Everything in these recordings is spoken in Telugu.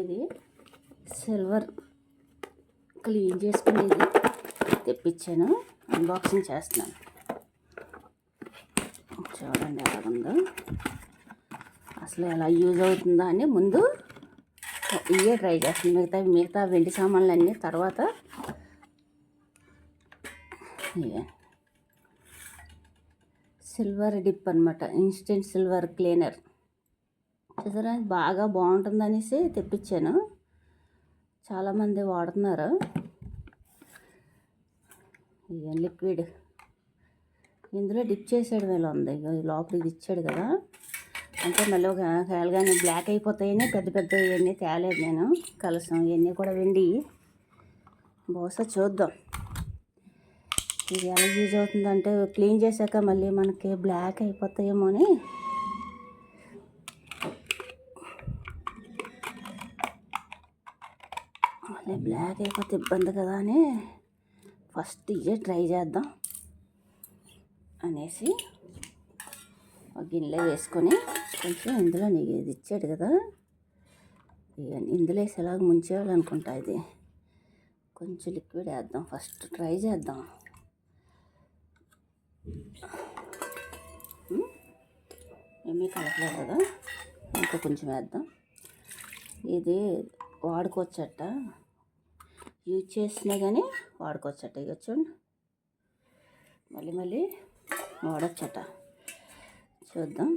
ఇది సిల్వర్ క్లీన్ చేసుకునేది తెప్పించాను. అన్బాక్సింగ్ చేస్తున్నాను. చూడండి ఎలా ఉందో అసలు ఎలా యూజ్ అవుతుందా అని ముందు ఇవే ట్రై చేస్తాను. మిగతా మిగతా వెండి సామాన్లు అన్నీ తర్వాత ఇవే సిల్వర్ డిప్ అనమాట ఇన్స్టెంట్ సిల్వర్ క్లీనర్ చూసారా బాగా బాగుంటుంది అనేసి తెప్పించాను. చాలామంది వాడుతున్నారు. ఇక లిక్విడ్. ఇందులో డిప్ చేసేయడం ఇలా ఉంది. లోపల ఇది ఇచ్చాడు కదా. అంటే మళ్ళీ ఒక కానీ బ్లాక్ అయిపోతాయని పెద్ద పెద్ద ఇవన్నీ తేలేదు నేను. కలసం ఇవన్నీ కూడా వెండి. బహుశా చూద్దాం. ఇది ఎలా యూజ్ అవుతుందంటే క్లీన్ చేశాక మళ్ళీ మనకి బ్లాక్ అయిపోతాయేమో అని నేను బ్లాక్ అయిపోతే ఇబ్బంది కదా అని ఫస్ట్ ఇయే ట్రై చేద్దాం అనేసి ఒక గిన్నెలో వేసుకొని కొంచెం ఇందులో నీకు ఇది ఇచ్చాడు కదా. ఇక ఇందులో వేసి ఎలాగ ముంచేయాలనుకుంటా ఇది. కొంచెం లిక్విడ్ వేద్దాం. ఫస్ట్ ట్రై చేద్దాం. ఏమీ కలపలేదు కదా. ఇంకా కొంచెం వేద్దాం. ఇది వాడుకోవచ్చట. యూజ్ చేసినా కానీ వాడుకోవచ్చట. ఇక చూడండి మళ్ళీ మళ్ళీ వాడచ్చట. చూద్దాం.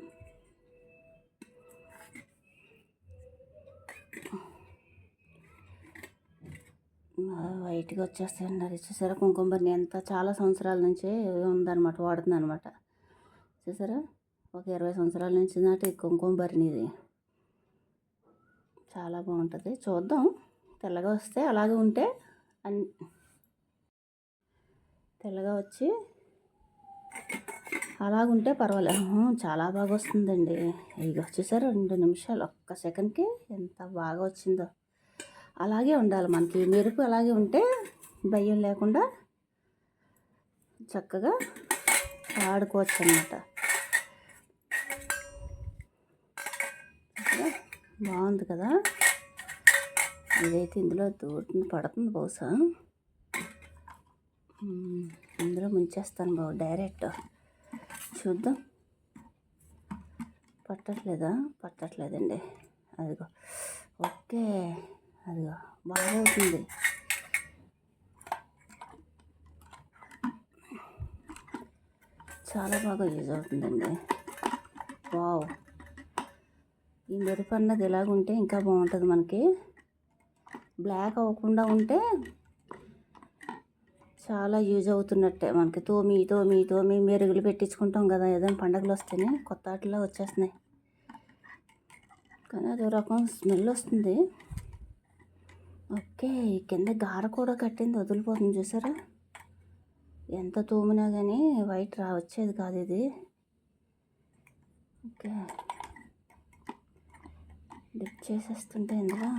వైట్గా వచ్చేస్తాయండి అది చూసారా? కుంకుమ బర్ని ఎంత చాలా సంవత్సరాల నుంచి ఉందన్నమాట వాడుతున్నాను అనమాట చూసారా? ఒక ఇరవై సంవత్సరాల నుంచి నాటి కుంకుమ బర్ని ఇది చాలా బాగుంటుంది. చూద్దాం. తెల్లగా వస్తే అలాగే ఉంటే అన్ తెల్లగా వచ్చి అలాగుంటే పర్వాలేదు చాలా బాగా వస్తుందండి. ఇక వచ్చేసారి రెండు నిమిషాలు ఒక్క సెకండ్కి ఎంత బాగా వచ్చిందో. అలాగే ఉండాలి మనకి. మెరుపు అలాగే ఉంటే భయం లేకుండా చక్కగా ఆడుకోవచ్చు అన్నమాట బాగుంది కదా? ఇదైతే ఇందులో దూరుతుంది పడుతుంది బహుశా. ఇందులో ముంచేస్తాను బాబు డైరెక్ట్. చూద్దాం. పట్టట్లేదా? పట్టట్లేదండి. అదిగో. ఓకే. అదిగో. బాగా అవుతుంది చాలా బాగా యూజ్ అవుతుందండి. వావ్. ఈ మెరుపు అన్నది ఎలాగుంటే ఇంకా బాగుంటుంది మనకి. బ్లాక్ అవ్వకుండా ఉంటే చాలా యూజ్ అవుతున్నట్టే మనకి. తోమి తోమి తోమి మెరుగులు పెట్టించుకుంటాం కదా ఏదైనా పండగలు వస్తేనే కొత్త ఆటలో వచ్చేస్తున్నాయి. కానీ అదో రకం స్మెల్ వస్తుంది. ఓకే ఈ కింద గార కూడా కట్టింది వదిలిపోతుంది చూసారా? ఎంత తోమినా కానీ వైట్ రా వచ్చేది కాదు ఇది. ఓకే. డిప్ చేసేస్తుంటే ఇందులో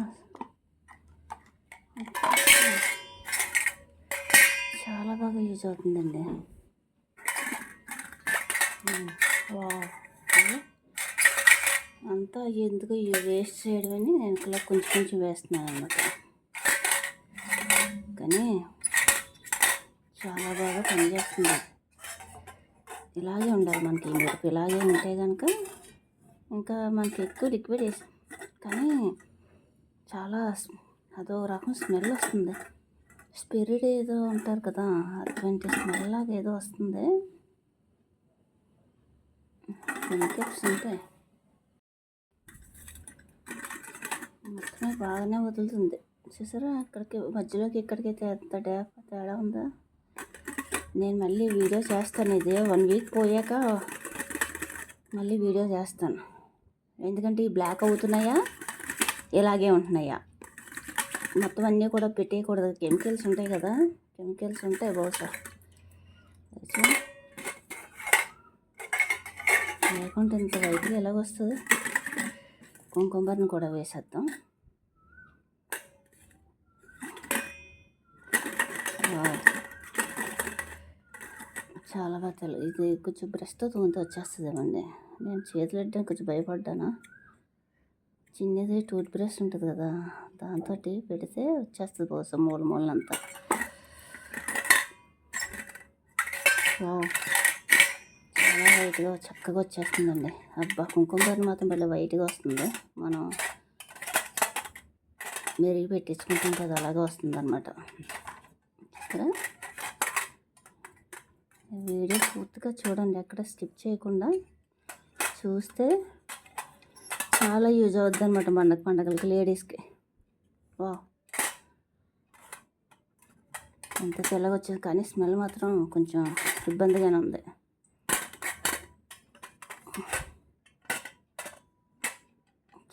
చాలా బాగా యూజ్ అవుతుందండి. వావ్. అంతా ఎందుకు వేస్ట్ చేయడం అని నేను ఇలా కొంచెం కొంచెం వేస్తున్నాను అనమాట కానీ చాలా బాగా పనిచేస్తుంది. ఇలాగే ఉండాలి మనకి మిరప. ఇలాగే ఉంటే కనుక ఇంకా మనకి ఎక్కువ లిక్విడ్ వేసి కానీ చాలా అదో రకం స్మెల్ వస్తుంది. స్పిరిట్ ఏదో అంటారు కదా అటువంటి స్మెల్ లాగా ఏదో వస్తుంది. కెమికల్స్ ఉంటాయి మొత్తమే బాగానే వదులుతుంది. చూసారా? అక్కడికి మధ్యలోకి ఇక్కడికి ఎంత తేడా తేడా ఉందా? నేను మళ్ళీ వీడియో చేస్తాను. ఇదే వన్ వీక్ పోయాక మళ్ళీ వీడియో చేస్తాను. ఎందుకంటే ఈ బ్లాక్ అవుతున్నాయా? ఇలాగే ఉంటున్నాయా? మొత్తం అన్నీ కూడా పెట్టేయకూడదు. కెమికల్స్ ఉంటాయి కదా. కెమికల్స్ ఉంటాయి బహుశా లేకుంటే ఇంత వైద్యులు ఎలాగొస్తుంది కుంకుంబర్ని కూడా వేసేద్దాం. చాలా బాగా ఇది కొంచెం బ్రష్తో తోమితే వచ్చేస్తుందేమండి నేను చేతులు పెట్టడానికి కొంచెం భయపడ్డాను? చిన్నది టూత్ బ్రష్ ఉంటుంది కదా దాంతో పెడితే వచ్చేస్తుంది కోసం మూల మూలంతా. చాలా వైట్గా చక్కగా వచ్చేస్తుందండి. అబ్బా కుంకుమ బర్రె మాత్రం భలే వైట్గా వస్తుంది. మనం మెరిగి పెట్టించుకుంటాం కదా అలాగే వస్తుంది అనమాట ఇక్కడ వీడియో పూర్తిగా చూడండి ఎక్కడ స్కిప్ చేయకుండా చూస్తే చాలా యూజ్ అవుద్ది అనమాట పండగ పండగలకి లేడీస్కి వా ఎంత తెల్లగా వచ్చేది కానీ స్మెల్ మాత్రం కొంచెం ఇబ్బందిగానే ఉంది.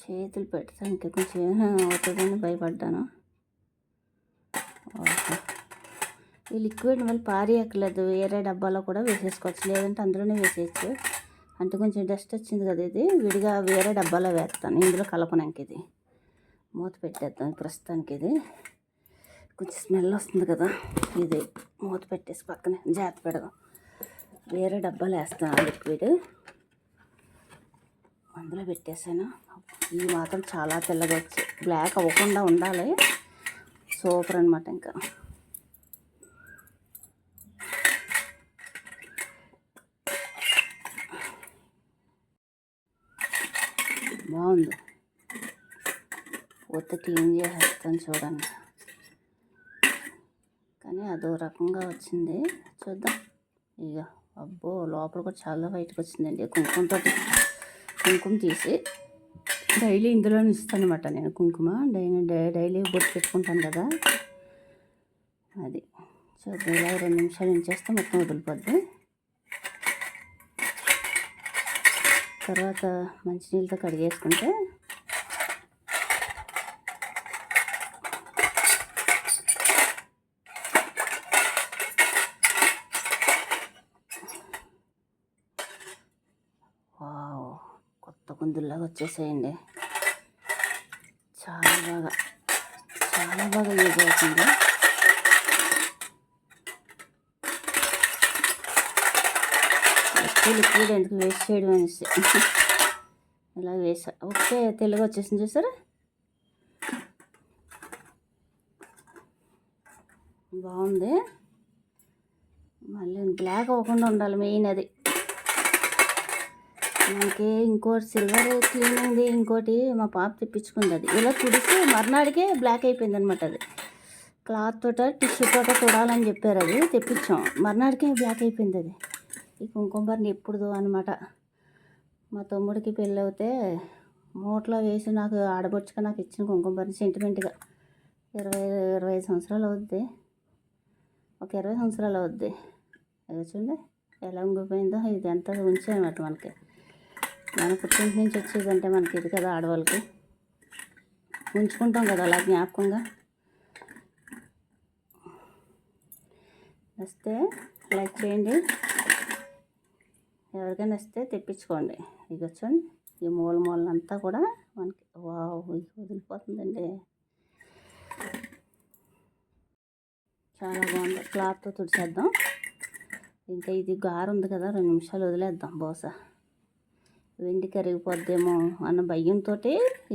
చేతులు పెడితే ఇంకా కొంచెం అవుతుందని భయపడ్డాను. ఈ లిక్విడ్ మళ్ళీ పారేయక్కర్లేదు వేరే డబ్బాలో కూడా వేసేసుకోవచ్చు లేదంటే అందులోనే వేసేయచ్చు. అంటే కొంచెం డస్ట్ వచ్చింది కదా ఇది. విడిగా వేరే డబ్బాలో వేస్తాను. ఇందులో కలపనానికి ఇది. మూత పెట్టేద్దాం ప్రస్తుతానికి ఇది. కొంచెం స్మెల్ వస్తుంది కదా. ఇది మూత పెట్టేసి పక్కనే జాగ్రత్త పెడదాం. వేరే డబ్బాలు వేస్తాను లిక్విడ్ అందులో పెట్టేసాను. ఇవి మాత్రం చాలా తెల్లగా వచ్చి బ్లాక్ అవ్వకుండా ఉండాలి. సూపర్ అనమాట ఇంకా. బాగుంది పూత క్లీన్ చేసేస్తాను చూడండి. కానీ అదో రకంగా వచ్చింది. చూద్దాం. ఇక అబ్బో లోపల కూడా చాలా బయటకు వచ్చిందండి. కుంకుమతో కుంకుమ తీసి డైలీ ఇందులోనే ఇస్తాను అనమాట నేను కుంకుమ. డైలీ డైలీ బొట్టు పెట్టుకుంటాను కదా. అది. చూద్దాం ఇలా రెండు నిమిషాలు ఉంచేస్తే మొత్తం వదిలిపోద్ది. తర్వాత మంచినీళ్ళతో కడిగేసుకుంటే వావ్ కొత్త కుందుల్లాగా వచ్చేసేయండి. చాలా బాగా చాలా బాగా యూజ్ అవుతుంది. ఎక్కువ లిక్విడ్ ఎందుకు వేస్ట్ చేయడం అనేసి. ఇలా వేసా. ఓకే తెలుగు వచ్చేసింది చూసారా? బాగుంది. మళ్ళీ బ్లాక్ అవ్వకుండా ఉండాలి మెయిన్ అది. మనకి ఇంకోటి సిల్వర్ క్లీనింగ్ది ఇంకోటి మా పాప తెప్పించుకుంది అది. ఇలా తుడిసి మర్నాడికే బ్లాక్ అయిపోయింది అనమాట అది. క్లాత్ తోట టిష్యూ తోట చూడాలని చెప్పారు అది తెప్పించాం. మర్నాడికే బ్లాక్ అయిపోయింది అది. ఈ కుంకుమరిని ఎప్పుడుదో అనమాట మా తమ్ముడికి పెళ్ళి అవుతే మూటలో వేసి నాకు ఆడబొచ్చుగా నాకు ఇచ్చిన కుంకుమరిని సెంటిమెంట్గా ఇరవై ఇరవై ఐదు సంవత్సరాలు అవుద్ది. ఒక ఇరవై సంవత్సరాలు అవుద్ది. చూడండి ఎలా ఉంగిపోయిందో ఇది ఎంత ఉంచానమాట మనకి. మన పుట్టింటి నుంచి వచ్చేదంటే మనకి ఇది కదా ఆడవాళ్ళకి. ఉంచుకుంటాం కదా అలా జ్ఞాపకంగా. వస్తే లైక్ చేయండి. ఎవరికైనా వస్తే తెప్పించుకోండి. ఇక చూడండి ఈ మూల మూలంతా కూడా మనకి వావ్ వదిలిపోతుందండి. చాలా బాగుంది. క్లాత్తో తుడిచేద్దాం. ఇంకా ఇది గారు ఉంది కదా రెండు నిమిషాలు వదిలేద్దాం బహుశా. వెండి కరిగిపోద్దేమో అన్న భయంతో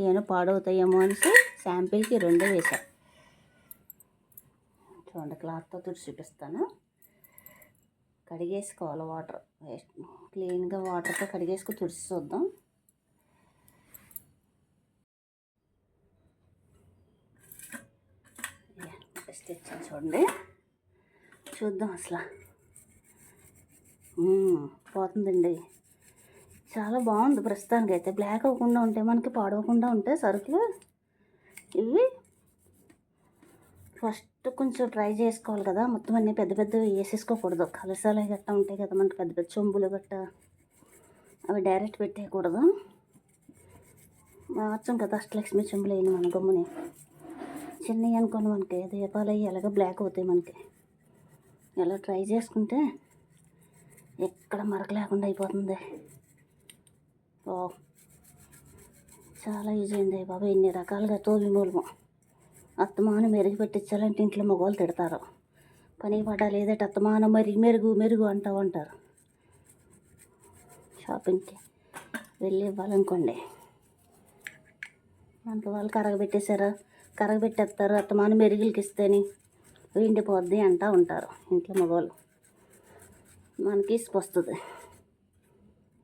ఏమైనా పాడవుతాయేమో అనేసి శాంపిల్కి రెండే వేసా చూడండి క్లాత్తో తుడిచి చూపిస్తాను. కడిగేసుకోవాలి వాటర్. క్లీన్గా వాటర్తో కడిగేసుకు తుడిచి చూద్దాం. తెచ్చాను చూడండి. చూద్దాం అసలు. పోతుందండి. చాలా బాగుంది ప్రస్తుతానికి అయితే. బ్లాక్ అవ్వకుండా ఉంటే మనకి పాడవకుండా ఉంటే సరుకులు ఇవి. ఫస్ట్ కొంచెం ట్రై చేసుకోవాలి కదా. మొత్తం అన్నీ పెద్ద పెద్దవి వేసేసుకోకూడదు. కలసాలు గట్ట ఉంటాయి కదా మనకి పెద్ద పెద్ద చెంబులు గట్ట. అవి డైరెక్ట్ పెట్టేయకూడదు. మార్చం కదా అష్టలక్ష్మి చెంబులు అయిన మన గమ్ముని. చిన్నవి అనుకోండి మనకి దీపాలు అయ్యి ఎలాగ బ్లాక్ అవుతాయి మనకి. ఎలా ట్రై చేసుకుంటే ఎక్కడ మరక లేకుండా అయిపోతుంది. ఓ చాలా యూజ్ అయింది బాబా. ఎన్ని రకాలుగా తోలి మూలము అత్తమాను మెరుగు పెట్టించాలంటే ఇంట్లో మగవాళ్ళు తిడతారు. పని పడాలి లేదంటే అత్తమానం మరి మెరుగు మెరుగు అంటూ ఉంటారు షాపింగ్కి వెళ్ళి ఇవ్వాలనుకోండి. అంత వాళ్ళు కరగబెట్టేశారా? కరగబెట్టేస్తారు. అత్తమాను మెరుగులకి ఇస్తేని ఎండిపోద్ది అంటూ ఉంటారు ఇంట్లో మగవాళ్ళు. మనకి వస్తుంది.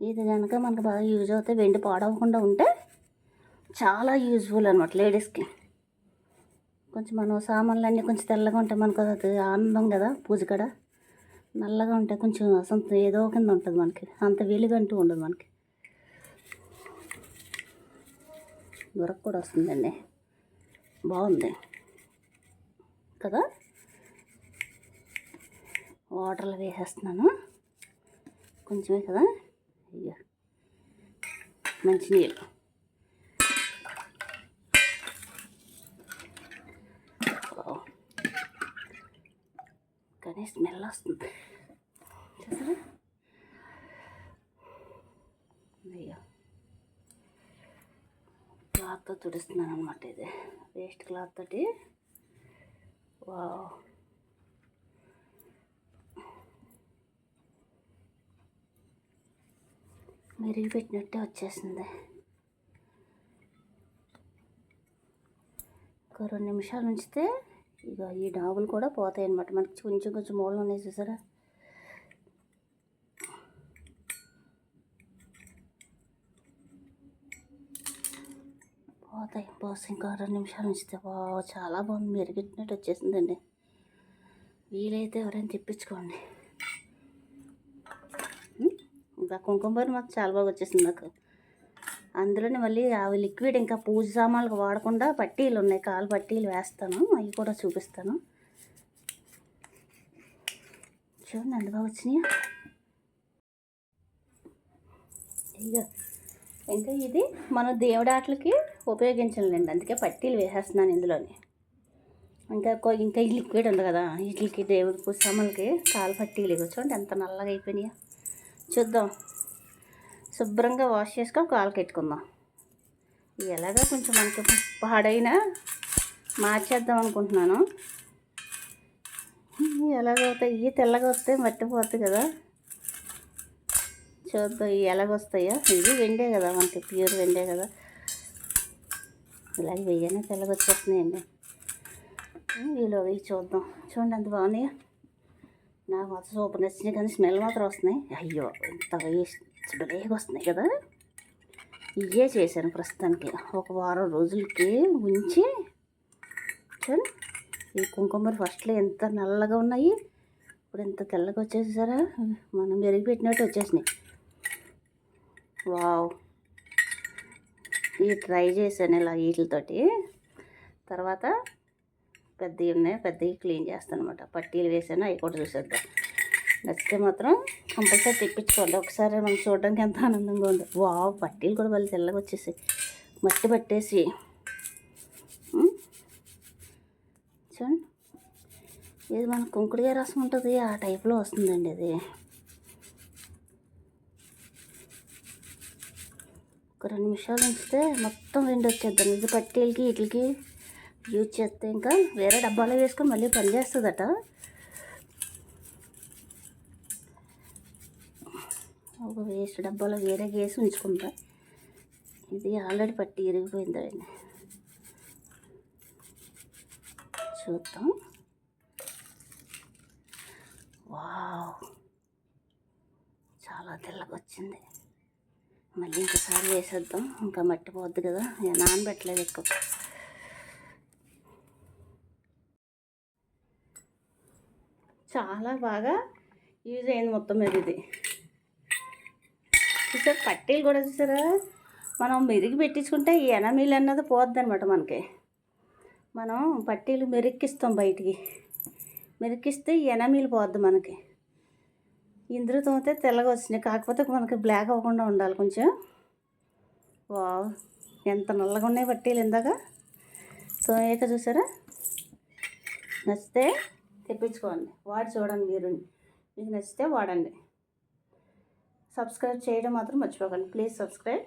ఇది కనుక మనకు బాగా యూజ్ అవుతాయి వెండి పాడవకుండా ఉంటే చాలా యూజ్ఫుల్ అనమాట లేడీస్కి. కొంచెం మనం సామాన్లు కొంచెం తెల్లగా ఉంటే మనకు అది ఆనందం కదా పూజ కాడ. నల్లగా ఉంటే కొంచెం అసంత ఏదో కింద ఉంటుంది మనకి. అంత వెలుగంటూ ఉండదు మనకి. దొరకు కూడా వస్తుందండి. బాగుంది. కదా? వాటర్లో వేసేస్తున్నాను. కొంచెమే కదా? అయ్యో. మంచినీళ్ళు వావ్. కానీ స్మెల్ వస్తుంది చూసారా అయ్యో క్లాత్తో తుడుస్తున్నాను అనమాట ఇది వేస్ట్ క్లాత్ తోటి వావ్ మెరుగు పెట్టినట్టే వచ్చేసింది ఒక రెండు నిమిషాలు ఉంచితే ఇక ఈ డాబులు కూడా పోతాయి అన్నమాట మనకి కొంచెం కొంచెం మూలలు ఉన్నాయి చూసారా? పోతాయి. బాస్ ఇంకా రెండు నిమిషాలు ఉంచితే బా చాలా బాగుంది. మెరుగెట్టినట్టు వచ్చేసిందండి. వీలైతే ఎవరైనా తెప్పించుకోండి. ఇంకా కుంకుమ మాకు చాలా బాగా వచ్చేసింది నాకు అందులోనే మళ్ళీ అవి లిక్విడ్ ఇంకా పూజ సామాన్లకు వాడకుండా పట్టీలు ఉన్నాయి. కాలు పట్టీలు వేస్తాను. అవి కూడా చూపిస్తాను. చూడండి ఎంత బాగా వచ్చినాయి? ఇక ఇంకా ఇది మనం దేవుడాట్లకి ఉపయోగించలేండి అందుకే పట్టీలు వేసేస్తున్నాను ఇందులోని. ఇంకా ఇంకా ఈ లిక్విడ్ ఉంది కదా వీటికి దేవుడి పూజ సామాన్లకి కాలు పట్టీలు చూడండి ఎంత నల్లగా అయిపోయినాయా. చూద్దాం. శుభ్రంగా వాష్ చేసుకొని కాలు పెట్టుకుందాం ఎలాగో కొంచెం మనకి పాడైనా మార్చేద్దాం అనుకుంటున్నాను. ఎలాగవుతాయి ఇవి తెల్లగా వస్తే మట్టిపోతుంది కదా. చూద్దాం ఇవి ఎలాగొస్తాయో ఇది వెండే కదా మనకి ప్యూర్ వెండే కదా. ఇలాగ వెయ్యనే తెల్లగా వచ్చేస్తున్నాయండి. వీలో ఇవి చూద్దాం. చూడండి ఎంత బాగున్నాయా. నాకు మాత్రం సూపర్ నచ్చింది కానీ స్మెల్ మాత్రం వస్తున్నాయి. అయ్యో ఇంత వేస్ట్. భలేగా వస్తున్నాయి కదా. ఇవే చేశాను ప్రస్తుతానికి. ఒక వారం రోజులకి ఉంచి చూడండి ఈ కుంకుమర ఫస్ట్లో ఎంత నల్లగా ఉన్నాయి ఇప్పుడు ఎంత తెల్లగా వచ్చేసారా? మనం మెరుగు పెట్టినట్టు వచ్చేసినాయి. వావ్. ఇవి ట్రై చేశాను ఇలా వీటితోటి. తర్వాత పెద్దవి ఉన్నాయి పెద్దవి క్లీన్ చేస్తాను అనమాట పట్టీలు వేసాను అవి కూడా చూసేద్దాం. నచ్చితే మాత్రం కంపల్సరీ తెప్పించుకోండి ఒకసారి మనం చూడడానికి ఎంత ఆనందంగా ఉంది. వావ్ పట్టీలు కూడా వాళ్ళు తెల్లగా వచ్చేసి మట్టి పట్టేసి. చూడండి. ఇది మన కుంకుడుగా రసం ఉంటుంది? ఆ టైప్లో వస్తుందండి ఇది ఒక రెండు నిమిషాలు ఉంచితే మొత్తం వెండి వచ్చేద్దాం ఇది పట్టీలకి వీటికి యూజ్ చేస్తే ఇంకా వేరే డబ్బాలో వేసుకొని మళ్ళీ పని చేస్తుందట. ఒక వేస్ట్ డబ్బాలో వేరే వేసి ఉంచుకుంటా. ఇది ఆల్రెడీ పట్టి ఇరిగిపోయిందండి చూద్దాం. వావ్. చాలా తెల్లగా వచ్చింది. మళ్ళీ ఇంకోసారి వేసేద్దాం. ఇంకా మట్టి పోద్ది కదా. నానబెట్టలేదు ఎక్కువ. చాలా బాగా యూజ్ అయింది మొత్తం మీద ఇది. చూసారు? పట్టీలు కూడా చూసారా? మనం మెరిగి పెట్టించుకుంటే ఈ ఎనమీలు అన్నది పోద్ది అనమాట మనకి. మనం పట్టీలు మెరిక్కిస్తాం బయటికి. మెరిక్కిస్తే ఎనమీలు పోద్ది మనకి. ఇందులో తోమితే తెల్లగా వచ్చినాయి కాకపోతే మనకి బ్లాక్ అవ్వకుండా ఉండాలి కొంచెం. వావ్ ఎంత నల్లగా ఉన్నాయి పట్టీలు ఇందాక. తోమేక చూసారా? నచ్చితే తెప్పించుకోండి. వాడి చూడండి మీరు. మీకు నచ్చితే వాడండి. సబ్స్క్రైబ్ చేయడం మాత్రం మర్చిపోకండి. Please subscribe.